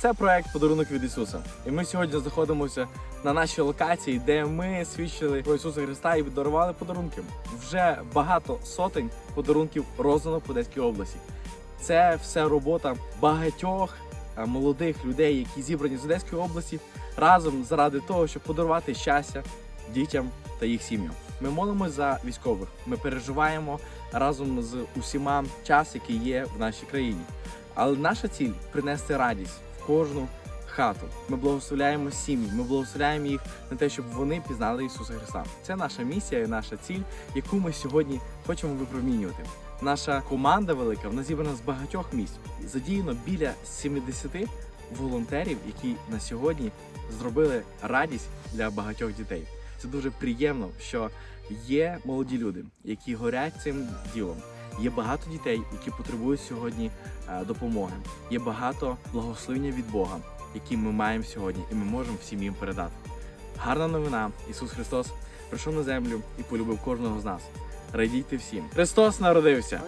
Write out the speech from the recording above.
Це проект Подарунок від Ісуса. І ми сьогодні знаходимося на нашій локації, де ми свідчили про Ісуса Христа і дарували подарунки. Вже багато сотень подарунків роздано по Одеській області. Це все робота багатьох молодих людей, які зібрані з Одеської області разом заради того, щоб подарувати щастя дітям та їх сім'ям. Ми молимось за військових. Ми переживаємо разом з усіма час, який є в нашій країні. Але наша ціль принести радість в кожну хату. Ми благословляємо сім'ї, ми благословляємо їх на те, щоб вони пізнали Ісуса Христа. Це наша місія, і наша ціль, яку ми сьогодні хочемо випромінювати. Наша команда велика, вона зібрана з багатьох місць. Задіяно біля 70 волонтерів, які на сьогодні зробили радість для багатьох дітей. Це дуже приємно, що є молоді люди, які горять цим ділом. Є багато дітей, які потребують сьогодні е, допомоги. Є багато благословення від Бога, які ми маємо сьогодні, і ми можемо всім їм передати. Гарна новина! Ісус Христос прийшов на землю і полюбив кожного з нас. Радійте всім! Христос народився!